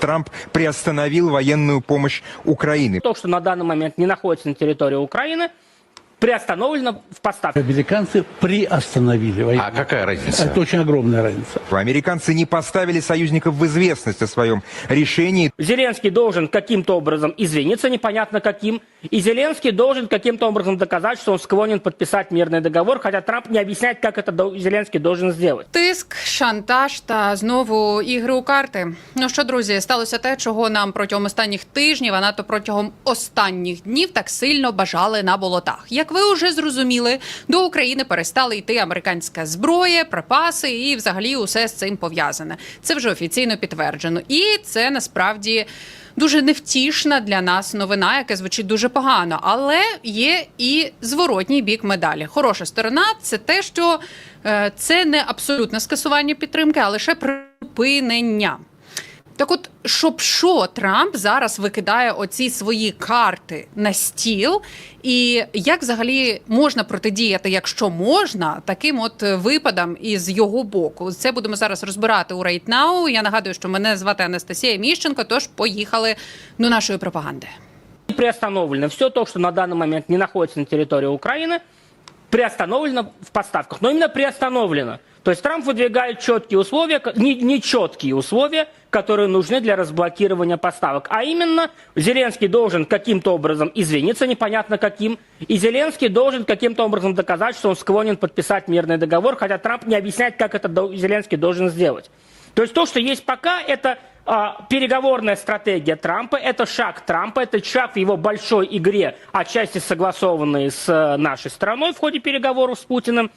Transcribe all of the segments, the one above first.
Трамп приостановил военную помощь Украины. То, что на данный момент не находится на территории Украины, приостановлено в поставках. Американцы приостановили войну. А какая разница? Это очень огромная разница. Американцы не поставили союзников в известность о своем решении. Зеленский должен каким-то образом извиниться, непонятно каким, и Зеленский должен каким-то образом доказать, что он склонен подписать мирный договор, хотя Трамп не объясняет, как это до- Зеленский должен сделать. Тиск, шантаж та знову ігри у карти. Ну що, друзі, сталося те, чого нам протягом останніх тижнів, а надто протягом останніх днів так сильно бажали на болотах. Як ви вже зрозуміли, до України перестали йти американська зброя, припаси і взагалі усе з цим пов'язане. Це вже офіційно підтверджено. І це насправді. Дуже невтішна для нас новина, яка звучить дуже погано, але є і зворотній бік медалі. Хороша сторона це те, що е, це не абсолютне скасування підтримки, а лише припинення. Так от, щоб що Трамп зараз викидає оці свої карти на стіл, і як взагалі можна протидіяти, якщо можна, таким от випадам із його боку? Це будемо зараз розбирати у Right Now. Я нагадую, що мене звати Анастасія Міщенко. Тож поїхали до нашої пропаганди. Приостановлено все то, что на данный момент не находится на территории Украины, приостановлено в поставках. Но именно приостановлено. То есть Трамп выдвигает четкие условия, не, не условия, которые нужны для разблокирования поставок. А именно, Зеленский должен каким-то образом извиниться, непонятно каким, и Зеленский должен каким-то образом доказать, что он склонен подписать мирный договор, хотя Трамп не объясняет, как это Зеленский должен сделать. То есть то, что есть пока, это переговорная стратегия Трампа, это шаг Трампа, это шаг в его большой игре, отчасти согласованный с э, нашей страной в ходе переговоров с Путиным.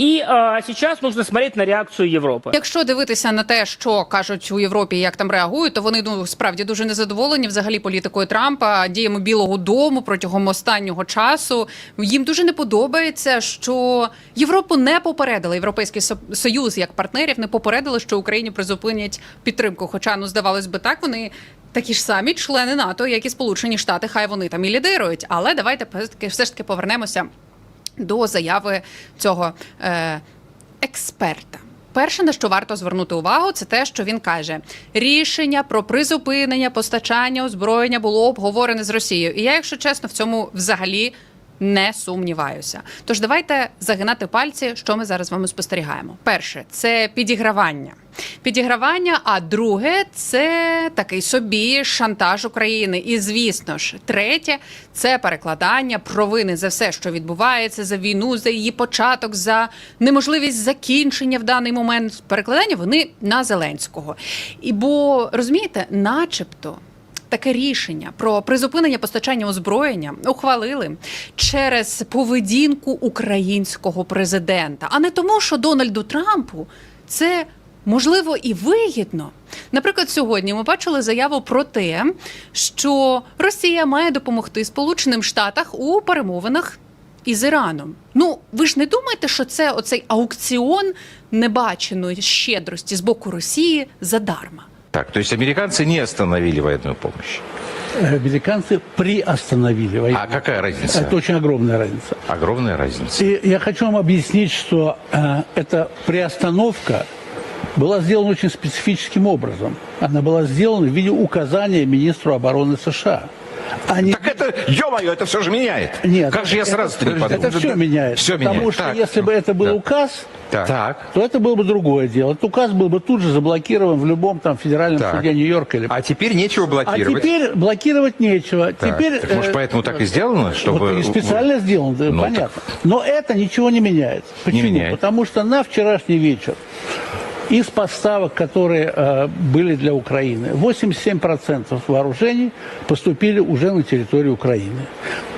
И а, сейчас нужно смотреть на реакцию Европы. Якщо дивитися на те, що кажуть у Європі, як там реагують, то вони ну справді дуже незадоволені взагалі політикою Трампа, діями Білого Дому протягом останнього часу. Їм дуже не подобається, що Європу не попередили. Європейський союз як партнерів не попередили, що Україні призупинять підтримку. Хоча ну здавалось би так, вони. Такі ж самі члени НАТО, як і Сполучені Штати, хай вони там і лідирують. Але давайте все ж таки повернемося до заяви цього е, експерта. Перше, на що варто звернути увагу, це те, що він каже: рішення про призупинення постачання озброєння було обговорене з Росією. І я, якщо чесно, в цьому взагалі не сумніваюся. Тож давайте загинати пальці, що ми зараз з вами спостерігаємо. Перше це підігравання. Підігравання, а друге це такий собі шантаж України. І звісно ж, третє це перекладання провини за все, що відбувається, за війну, за її початок, за неможливість закінчення в даний момент. Перекладання вони на Зеленського. І бо розумієте, начебто. Таке рішення про призупинення постачання озброєння ухвалили через поведінку українського президента, а не тому, що Дональду Трампу це можливо і вигідно. Наприклад, сьогодні ми бачили заяву про те, що Росія має допомогти Сполученим Штатам у перемовинах із Іраном. Ну ви ж не думаєте, що це оцей аукціон небаченої щедрості з боку Росії задарма? Так, то есть американцы не остановили военную помощь. Американцы приостановили войну. А какая разница? Это очень огромная разница. Огромная разница. И я хочу вам объяснить, что э, эта приостановка была сделана очень специфическим образом. Она была сделана в виде указания министру обороны США. Не- Так это, ё-моё, это все же меняет. Нет, Как же я это- сразу не подумал? Это все меняет. Все потому меняет. что Так. если бы это был Да. указ, Так. так. то это было бы другое дело. Этот указ был бы тут же заблокирован в любом там федеральном Так. суде Нью-Йорка или А теперь нечего А блокировать. теперь блокировать нечего. Так. Теперь, Так, может, э, поэтому так и сделано, чтобы... вот и специально сделано, да, Ну, понятно. Но это ничего не меняет. Почему? меняет. Потому что на вчерашний вечер из поставок, которые э, были для Украины, 87% вооружений поступили уже на территорию Украины.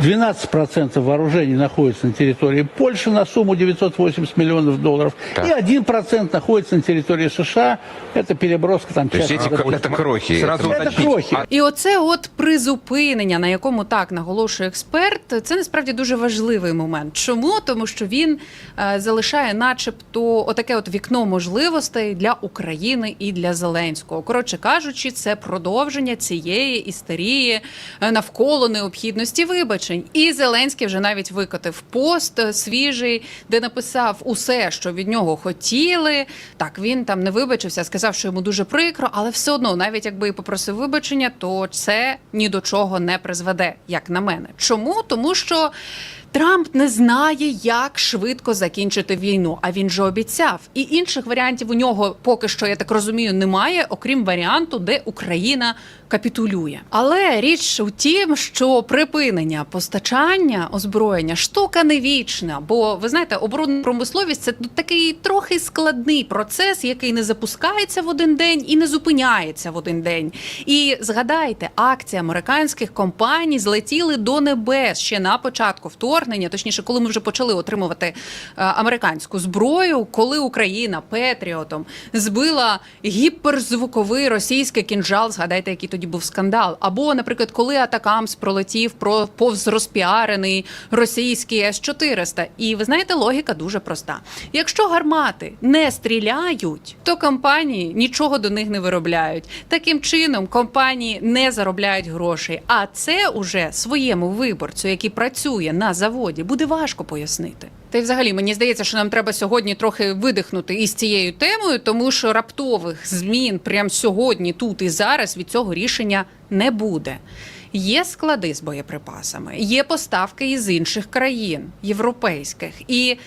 12% вооружений находится на территории Польши на сумму 980 миллионов долларов. Так. И 1% находится на территории США. Это переброска там То есть части эти, допустим. это крохи. Сразу это- Это уточнить. крохи. І оце от призупинення, на якому так наголошує експерт, це насправді дуже важливий момент. Чому? Тому що він е, залишає, начебто, отаке от вікно можливостей. можливостей для України і для Зеленського. Коротше кажучи, це продовження цієї істерії е, навколо необхідності вибачень. І Зеленський вже навіть викотив пост е, свіжий, де написав усе, що від нього хотіли. Так він там не вибачився, сказав, що йому дуже прикро, але все одно, навіть якби і попросив вибачення, то це ні до чого не призведе, як на мене. Чому? Тому що. Трамп не знає, як швидко закінчити війну. А він же обіцяв. І інших варіантів у нього поки що, я так розумію, немає, окрім варіанту, де Україна капітулює. Але річ у тім, що припинення постачання озброєння штука не вічна. Бо ви знаєте, оборонна промисловість це такий трохи складний процес, який не запускається в один день і не зупиняється в один день. І згадайте, акції американських компаній злетіли до небес ще на початку вторгнення, точніше, коли ми вже почали отримувати е, американську зброю, коли Україна Петріотом збила гіперзвуковий російський кінжал. Згадайте, який тоді був скандал. Або, наприклад, коли Атакамс пролетів про повз розпіарений російський С 400 І ви знаєте, логіка дуже проста. Якщо гармати не стріляють, то компанії нічого до них не виробляють. Таким чином компанії не заробляють грошей. А це уже своєму виборцю, який працює на заводі, буде важко пояснити. Та й взагалі мені здається, що нам треба сьогодні трохи видихнути із цією темою, тому що раптових змін прямо сьогодні, тут і зараз від цього рішення не буде. Є склади з боєприпасами, є поставки із інших країн європейських. І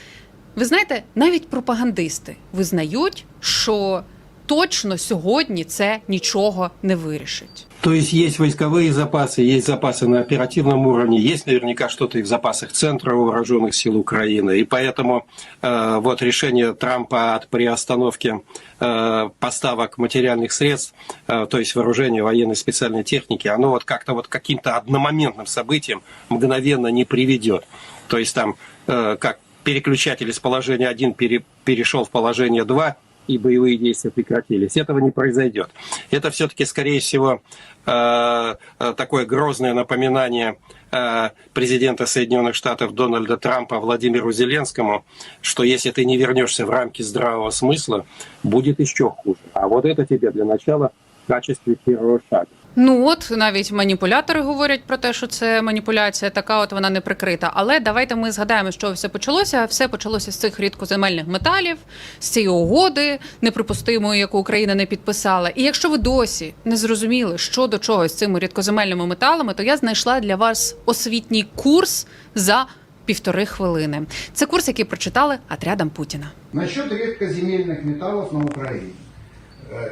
ви знаєте, навіть пропагандисти визнають, що точно сьогодні це нічого не вирішить. То есть есть войсковые запасы, есть запасы на оперативном уровне, есть наверняка что-то и в запасах Центра вооруженных сил Украины. И поэтому э, вот решение Трампа от приостановки э, поставок материальных средств, э, то есть вооружения военной специальной техники, оно вот как-то вот каким-то одномоментным событием мгновенно не приведет. То есть там э, как переключатель из положения 1 пере- перешел в положение 2, и боевые действия прекратились. Этого не произойдет. Это все-таки, скорее всего, э, э, такое грозное напоминание э, президента Соединенных Штатов Дональда Трампа Владимиру Зеленскому, что если ты не вернешься в рамки здравого смысла, будет еще хуже. А вот это тебе для начала в качестве первого шага. Ну от навіть маніпулятори говорять про те, що це маніпуляція, така от вона не прикрита. Але давайте ми згадаємо, що все почалося. Все почалося з цих рідкоземельних металів, з цієї угоди неприпустимої, яку Україна не підписала. І якщо ви досі не зрозуміли, що до чого з цими рідкоземельними металами, то я знайшла для вас освітній курс за півтори хвилини. Це курс, який прочитали отрядом Путіна. Насчет редкоземельных металлов на Украине.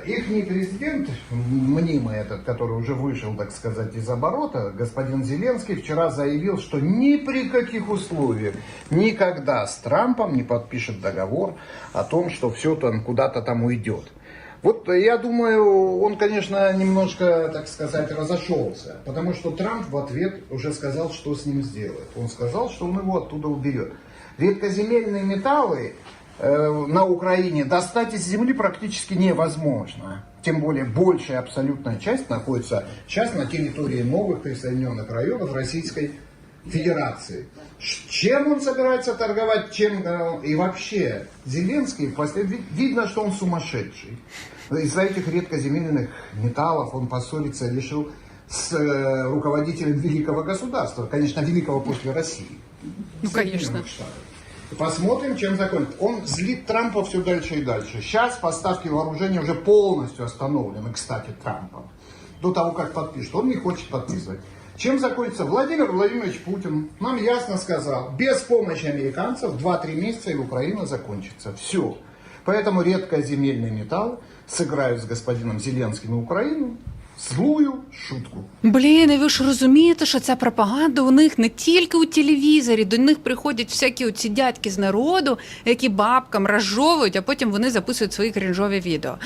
Их президент, мнимый этот, который уже вышел, так сказать, из оборота, господин Зеленский, вчера заявил, что ни при каких условиях никогда с Трампом не подпишет договор о том, что все там куда-то там уйдет. Вот э, я думаю, он, конечно, немножко, так сказать, разошелся, потому что Трамп в ответ уже сказал, что с ним сделает. Он сказал, что он его оттуда уберет. Редкоземельные металлы э, на Украине достать из земли практически невозможно. Тем более большая абсолютная часть находится сейчас на территории новых присоединенных районов Российской Федерации. Чем он собирается торговать, чем э, и вообще Зеленский, после- ви- видно, что он сумасшедший. Из-за этих редкоземельных металлов он поссориться решил с э, руководителем великого государства, конечно, великого после России. Ну, конечно. Штатов. Посмотрим, чем закончится. Он злит Трампа все дальше и дальше. Сейчас поставки вооружения уже полностью остановлены, кстати, Трампом. До того, как подпишет. Он не хочет подписывать. Чем закончится? Владимир Владимирович Путин нам ясно сказал, без помощи американцев 2-3 месяца и Украина закончится. Все. Поэтому редкоземельный металл сыграют с господином Зеленским и Украину злую шутку. Блін, і ви ж розумієте, що ця пропаганда у них не тільки у телевізорі, до них приходять всякі оці дядьки з народу, які бабкам розжовують, а потім вони записують свої крінжові відео.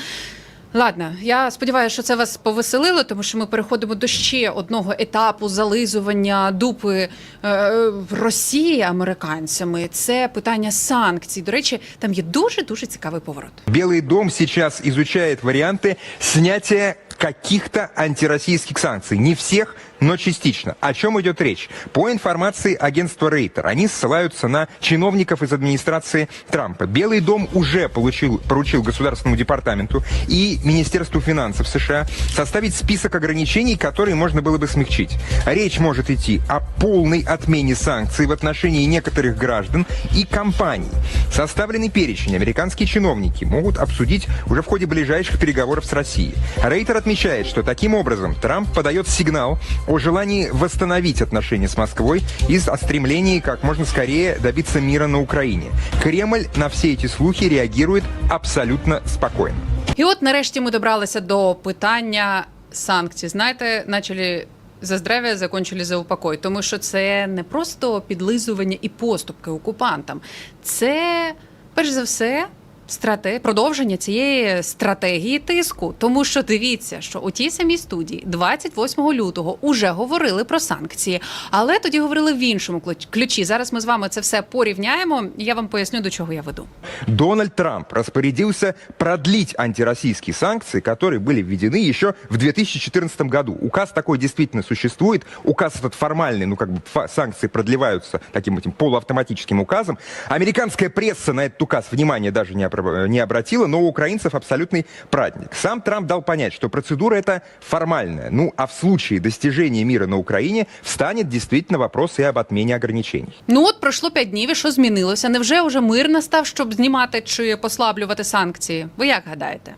Ладно, я сподіваюся, що це вас повеселило, тому що ми переходимо до ще одного етапу зализування дупи е, Росії американцями. Це питання санкцій. До речі, там є дуже дуже цікавий поворот. Белый дом сейчас изучает варианты снятия каких-то антироссийских санкций. Не всех, но частично. О чем идет речь? По информации агентства Рейтер, они ссылаются на чиновников из администрации Трампа. Белый дом уже получил, поручил Государственному департаменту и Министерству финансов США составить список ограничений, которые можно было бы смягчить. Речь может идти о полной отмене санкций в отношении некоторых граждан и компаний. Составленный перечень американские чиновники могут обсудить уже в ходе ближайших переговоров с Россией. Рейтер отмечает, что таким образом Трамп подает сигнал о желании восстановить отношения с Москвой и о стремлении как можно скорее добиться мира на Украине. Кремль на все эти слухи реагирует абсолютно спокойно. І от нарешті ми добралися до питання санкцій. Знаєте, начали за здрав'я, закончили за упокой. Тому що це не просто підлизування і поступки окупантам. Це, перш за все, страте... продовження цієї стратегії тиску. Тому що дивіться, що у тій самій студії 28 лютого уже говорили про санкції, але тоді говорили в іншому ключ- ключі. Зараз ми з вами це все порівняємо. і Я вам поясню, до чого я веду. Дональд Трамп распорядился продлить антироссийские санкции, которые были введены еще в 2014 году. Указ такой действительно существует. Указ этот формальный, ну как бы фа- санкции продлеваются таким этим полуавтоматическим указом. Американская пресса на этот указ внимания даже не, обра- не обратила, но у украинцев абсолютный праздник. Сам Трамп дал понять, что процедура эта формальная. Ну а в случае достижения мира на Украине встанет действительно вопрос и об отмене ограничений. Ну от пройшло п'ять днів, і що змінилося? Невже уже мир настав, щоб знімати чи послаблювати санкції? Ви як гадаєте?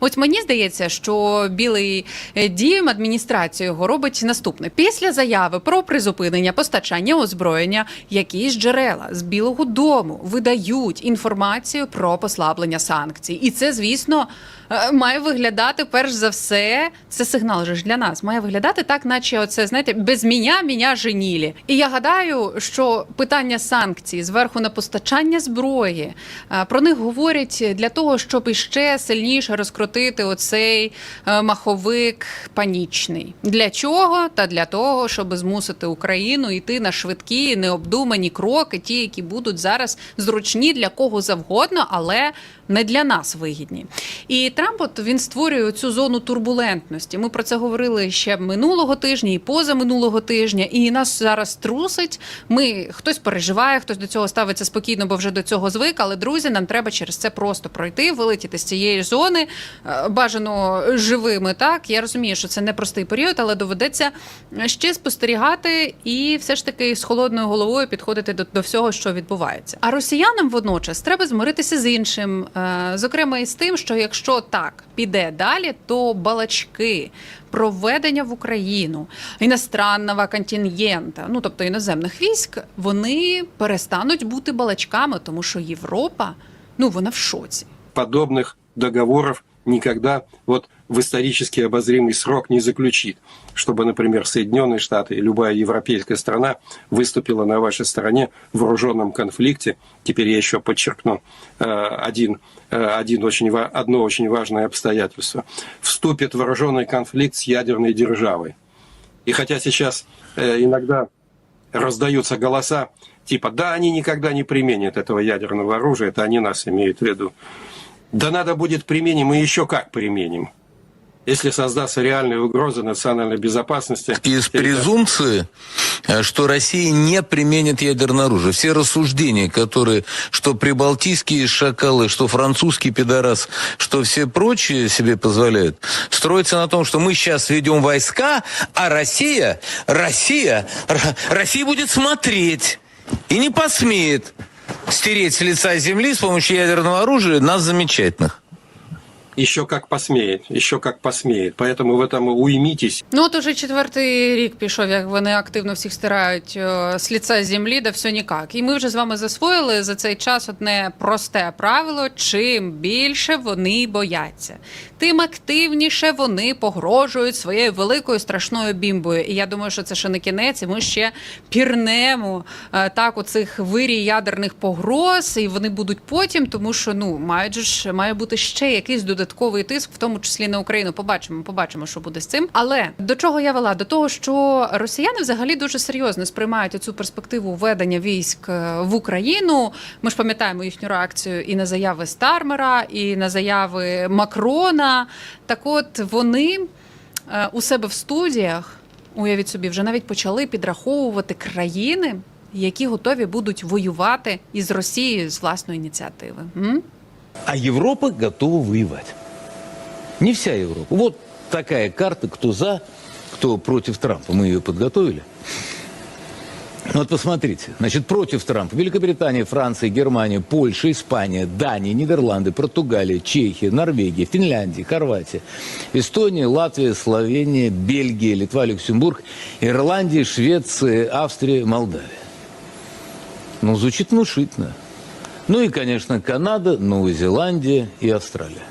Ось мені здається, що білий е, дім адміністрація його робить наступне: після заяви про призупинення постачання озброєння, якісь джерела з Білого Дому видають інформацію про послаблення санкцій, і це, звісно, е, має виглядати перш за все. Це сигнал же ж для нас. Має виглядати так, наче оце знаєте, без мене, мене женілі. І я гадаю, що питання санкцій зверху на постачання зброї е, про них говорять для того, щоб іще сильніше розкрутити оцей е, маховик панічний. Для чого? Та для того, щоб змусити Україну йти на швидкі, необдумані кроки, ті, які будуть зараз зручні для кого завгодно, але не для нас вигідні. І Трамп от він створює цю зону турбулентності. Ми про це говорили ще минулого тижня і поза минулого тижня. І нас зараз трусить. Ми хтось переживає, хтось до цього ставиться спокійно, бо вже до цього звик. Але друзі, нам треба через це просто пройти, вилетіти з цієї зони, бажано живими. Так я розумію, що це непростий період, але доведеться ще спостерігати і все ж таки з холодною головою підходити до, до всього, що відбувається. А росіянам водночас треба змиритися з іншим, е, зокрема і з тим, що якщо так піде далі, то балачки. Проведення в Україну іностранного контингента, ну тобто іноземних військ, вони перестануть бути балачками, тому що Європа, ну вона в шоці. подобных договоров никогда вот в исторически обозримый срок не заключит, чтобы, например, Соединенные Штаты и любая европейская страна выступила на вашей стороне в вооруженном конфликте. Теперь я еще подчеркну э, один, э, один очень, одно очень важное обстоятельство. Вступит в вооруженный конфликт с ядерной державой. И хотя сейчас э, иногда раздаются голоса, типа, да, они никогда не применят этого ядерного оружия, это они нас имеют в виду. Да надо будет применим, и еще как применим. Если создастся реальная угроза национальной безопасности... из презумпции, э, что Россия не применит ядерное оружие. Все рассуждения, которые, что прибалтийские шакалы, что французский пидорас, что все прочие себе позволяют, строятся на том, что мы сейчас ведем войска, а Россия, Россия, Россия будет смотреть и не посмеет стереть с лица земли с помощью ядерного оружия нас замечательных. Еще как посмеет, еще как посмеет. Поэтому в этом уймитесь. Ну от уже четвертий рік пішов, як вони активно всіх стирають з ліца землі, да все ніяк. І ми вже з вами засвоїли за цей час одне просте правило: чим більше вони бояться, тим активніше вони погрожують своєю великою страшною бімбою. І я думаю, що це ще не кінець, і ми ще пірнемо е, так у цих вирій ядерних погроз, і вони будуть потім, тому що ну мають ж має бути ще якийсь додатковий тиск, в тому числі на Україну. Побачимо, побачимо, що буде з цим. Але до чого я вела? До того, що росіяни взагалі дуже серйозно сприймають цю перспективу введення військ е, в Україну. Ми ж пам'ятаємо їхню реакцію і на заяви Стармера, і на заяви Макрона. Так, от вони е, у себе в студіях уявіть собі, вже навіть почали підраховувати країни, які готові будуть воювати із Росією з власної ініціативи. М? А Европа готова воевать. Не вся Европа. Вот такая карта, кто за, кто против Трампа. Мы ее подготовили. Ну Вот посмотрите. Значит, против Трампа Великобритания, Франция, Германия, Польша, Испания, Дания, Нидерланды, Португалия, Чехия, Норвегия, Финляндия, Хорватия, Эстония, Латвия, Словения, Бельгия, Литва, Люксембург, Ирландия, Швеция, Австрия, Молдавия. Ну, звучит внушительно. Ну и, конечно, Канада, Новая Зеландия и Австралия.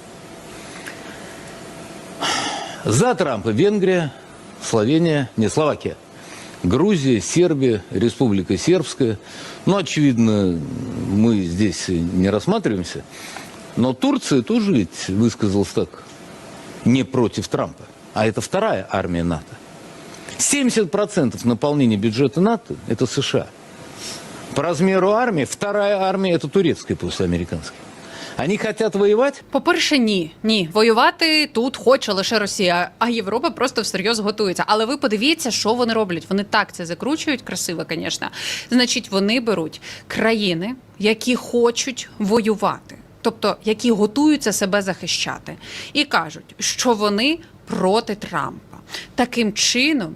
За Трампа Венгрия, Словения, не Словакия. Грузия, Сербия, Республика Сербская. Ну, очевидно, мы здесь не рассматриваемся. Но Турция тоже ведь высказалась так, не против Трампа. А это вторая армия НАТО. 70% наполнения бюджета НАТО – это США. По размеру армии вторая армия – это турецкая после американской. Они хотят воевать? По-перше, ні. Ні. Воювати тут хоче лише Росія, а Європа просто всерйоз готується. Але ви подивіться, що вони роблять. Вони так це закручують, красиво, звісно. Значить, вони беруть країни, які хочуть воювати, тобто які готуються себе захищати, і кажуть, що вони проти Трампа. Таким чином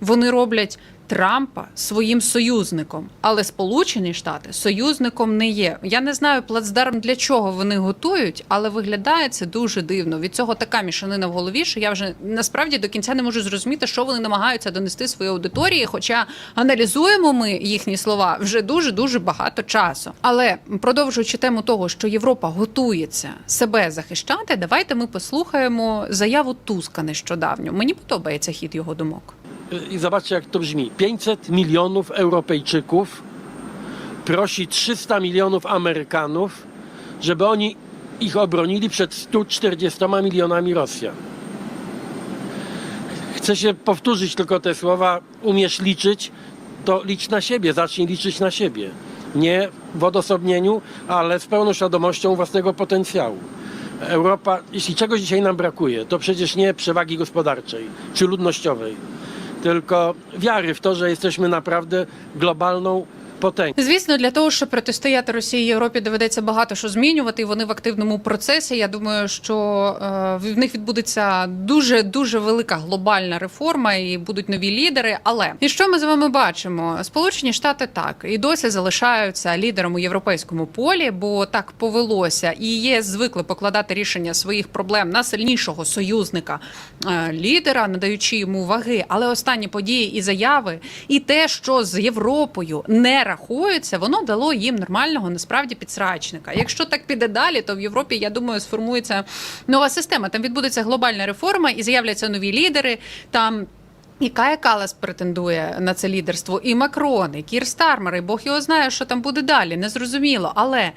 вони роблять. Трампа своїм союзником, але Сполучені Штати союзником не є. Я не знаю плацдарм для чого вони готують, але виглядає це дуже дивно. Від цього така мішанина в голові, що я вже насправді до кінця не можу зрозуміти, що вони намагаються донести своїй аудиторії. Хоча аналізуємо ми їхні слова вже дуже дуже багато часу. Але продовжуючи тему того, що Європа готується себе захищати, давайте ми послухаємо заяву Туска нещодавньо. Мені подобається хід його думок. I zobaczcie, jak to brzmi. 500 milionów Europejczyków prosi 300 milionów Amerykanów, żeby oni ich obronili przed 140 milionami Rosjan. Chcę się powtórzyć tylko te słowa. Umiesz liczyć, to licz na siebie, zacznij liczyć na siebie. Nie w odosobnieniu, ale z pełną świadomością własnego potencjału. Europa, jeśli czegoś dzisiaj nam brakuje, to przecież nie przewagi gospodarczej czy ludnościowej, tylko wiary w to, że jesteśmy naprawdę globalną potęgą. Звісно, для того, щоб протистояти Росії Європі, доведеться багато що змінювати. Вони в активному процесі. Я думаю, що е, в них відбудеться дуже дуже велика глобальна реформа, і будуть нові лідери. Але і що ми з вами бачимо? Сполучені Штати так і досі залишаються лідером у європейському полі, бо так повелося, і ЄС звикли покладати рішення своїх проблем на сильнішого союзника е, лідера, надаючи йому ваги. Але останні події і заяви, і те, що з Європою не рахується, воно дало їм нормального насправді підсрачника. Якщо так піде далі, то в Європі, я думаю, сформується нова система. Там відбудеться глобальна реформа і з'являться нові лідери. Там і Кая Калас претендує на це лідерство, і Макрон, і Кір Стармер, і Бог його знає, що там буде далі. Незрозуміло. Але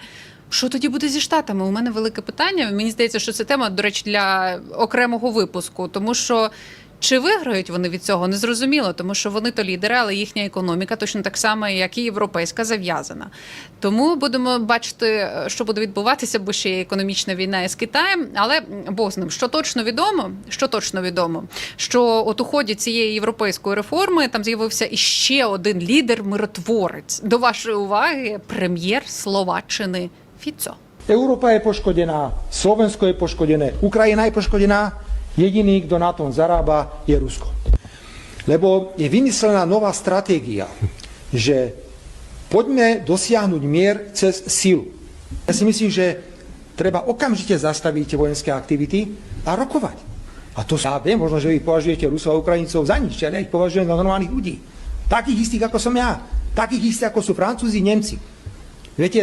що тоді буде зі штатами? У мене велике питання. Мені здається, що це тема, до речі, для окремого випуску, тому що. Чи виграють вони від цього незрозуміло, тому що вони то лідери, але їхня економіка точно так само, як і європейська, зав'язана. Тому будемо бачити, що буде відбуватися, бо ще є економічна війна із Китаєм. Але Бог з ним, що точно відомо, що точно відомо, що от у ході цієї європейської реформи там з'явився іще один лідер-миротворець. До вашої уваги, прем'єр Словаччини Фіцо. Európa je poškodená, Slovensko je poškodené, Ukrajina je poškodená, jediný, kto na tom zarába, je Rusko. Lebo je vymyslená nová stratégia, že poďme dosiahnuť mier cez silu. Ja si myslím, že treba okamžite zastaviť vojenské aktivity a rokovať. A to ja viem, možno, že vy považujete Rusov a Ukrajincov za nič, ale ja ich považujem za normálnych ľudí. Takých istých, ako som ja. Takých istých, ako sú Francúzi, Nemci. Viete,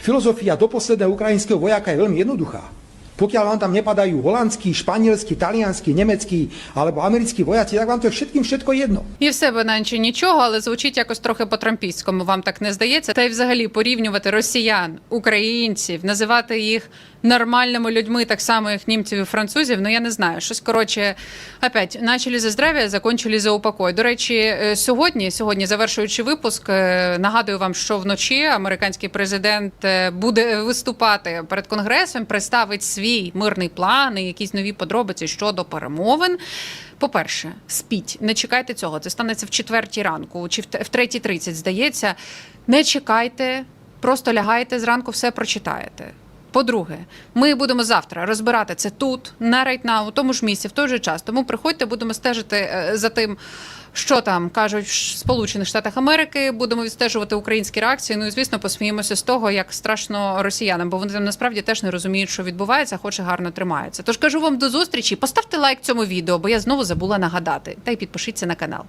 Filozofia do posledného ukrajinského vojaka je veľmi jednoduchá. Pokiaľ vám tam nepadajú holandskí, španielskí, talianskí, nemeckí alebo americkí vojaci, tak vám to je všetkým všetko jedno. І в себе наче нічого, але звучить якось трохи по-трампійському. Вам так не здається? Та й взагалі порівнювати росіян, українців, називати їх нормальними людьми, так само як німців і французів. Ну я не знаю. Щось коротше, опять начали за здрав'я, закончили за упокой. До речі, е, сьогодні, сьогодні, завершуючи випуск, е, нагадую вам, що вночі американський президент е, буде виступати перед конгресом, представить свій. Свій мирний план і якісь нові подробиці щодо перемовин. По-перше, спіть, не чекайте цього. Це станеться в четвертій ранку чи в третій тридцять, здається. Не чекайте, просто лягайте зранку, все прочитаєте. По-друге, ми будемо завтра розбирати це тут, на Райтнау, у тому ж місці, в той же час. Тому приходьте, будемо стежити е, за тим, що там кажуть в Сполучених Штатах Америки. Будемо відстежувати українські реакції. Ну і звісно, посміємося з того, як страшно росіянам, бо вони там насправді теж не розуміють, що відбувається, хоч і гарно тримаються. Тож кажу вам до зустрічі. Поставте лайк цьому відео, бо я знову забула нагадати. Та й підпишіться на канал.